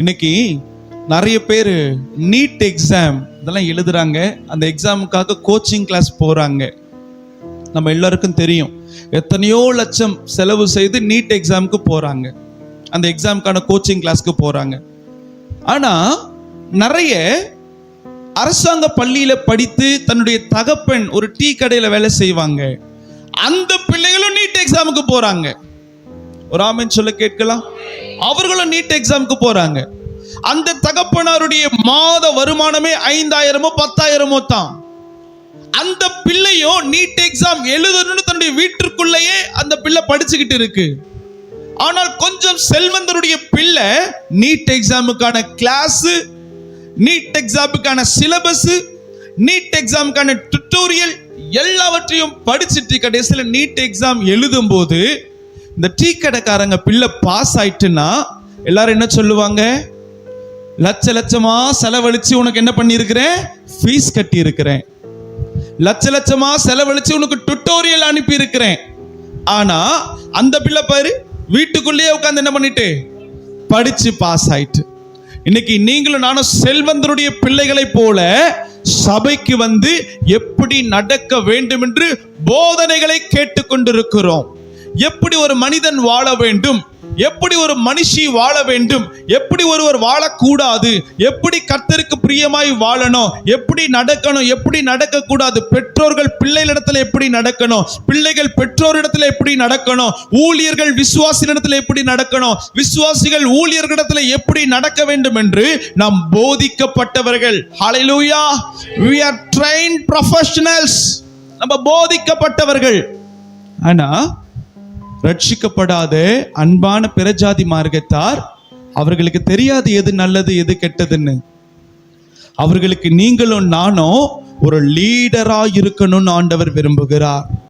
இன்னைக்கு நிறைய பேர் நீட் எக்ஸாம் இதெல்லாம் எழுதுறாங்க. அந்த எக்ஸாமுக்காக கோச்சிங் கிளாஸ் போகிறாங்க நம்ம எல்லாருக்கும் தெரியும். எத்தனையோ லட்சம் செலவு செய்து நீட் எக்ஸாமுக்கு போகிறாங்க அந்த எக்ஸாமுக்கான கோச்சிங் கிளாஸ்க்கு போகிறாங்க ஆனால் நிறைய அரசாங்க பள்ளியில் படித்து தன்னுடைய தகப்பன் ஒரு டீ கடையில் வேலை செய்வாங்க. அந்த பிள்ளைகளும் நீட் எக்ஸாமுக்கு போகிறாங்க ஒரு ஆமென் சொல்ல கேட்கலாம்? அவர்களும் நீட் எக்ஸாமுக்கு போறாங்க. அந்த தகப்பனாருடைய மாத வருமானமே ஐந்தாயிரமோ பத்தாயிரமோ தான். அந்த பிள்ளையும் நீட் எக்ஸாம் எழுதணும்னு தன்னுடைய வீட்டிற்குள்ளேயே அந்த பிள்ளை படிச்சுக்கிட்டு இருக்கு. ஆனால் கொஞ்சம் செல்வந்தருடைய பிள்ளை நீட் எக்ஸாமுக்கான கிளாஸ் நீட் எக்ஸாமுக்கான சிலபஸ் நீட் எக்ஸாமுக்கான டுட்டோரியல் எல்லாவற்றையும் படிச்சுட்டு கடைசியில் நீட் எக்ஸாம் எழுதும் போது இந்த டீ கடைக்காரங்க பிள்ளை பாஸ் ஆயிட்டுன்னா எல்லாரும் என்ன சொல்லுவாங்க? லட்ச லட்சமா செலவழிச்சு உனக்கு என்ன பண்ணியிருக்கிறேன்? ஃபீஸ் கட்டி இருக்கிறேன் லட்ச லட்சமா செலவழிச்சு உனக்கு டுட்டோரியல் அனுப்பி இருக்கிறேன் ஆனா அந்த பிள்ளை பாரு வீட்டுக்குள்ளேயே உட்காந்து என்ன பண்ணிட்டு? படிச்சு பாஸ் ஆயிட்டு. இன்னைக்கு நீங்களும் நானும் செல்வந்தருடைய பிள்ளைகளைப் போல சபைக்கு வந்து எப்படி நடக்க வேண்டும் என்று போதனைகளை கேட்டுக்கொண்டிருக்கிறோம். எப்படி ஒரு மனிதன் வாழ வேண்டும்? எப்படி ஒரு மனுஷி வாழ வேண்டும்? எப்படி ஒருவர் வாழக்கூடாது? எப்படி கர்த்தருக்கு பிரியமாய் வாழணும்? எப்படி நடக்கணும்? எப்படி நடக்கக்கூடாது? பெற்றோர்கள் பிள்ளைகளிடத்துல எப்படி நடக்கணும்? பிள்ளைகள் பெற்றோரிடத்துல எப்படி நடக்கணும்? ஊழியர்கள் விசுவாசிகளிடத்துல எப்படி நடக்கணும்? விசுவாசிகள் ஊழியர்களிடத்துல எப்படி நடக்க வேண்டும் என்று நாம் போதிக்கப்பட்டவர்கள். ஹalleluya we are trained professionals. நம்ம போதிக்கப்பட்டவர்கள். ஆனா ரட்சிக்கப்படாத அன்பான பிரஜாதி மார்க்கத்தார் அவர்களுக்கு தெரியாது எது நல்லது எது கெட்டதுன்னு. அவர்களுக்கு நீங்களும் நானும் ஒரு லீடரா இருக்கணும்னு ஆண்டவர் விரும்புகிறார்.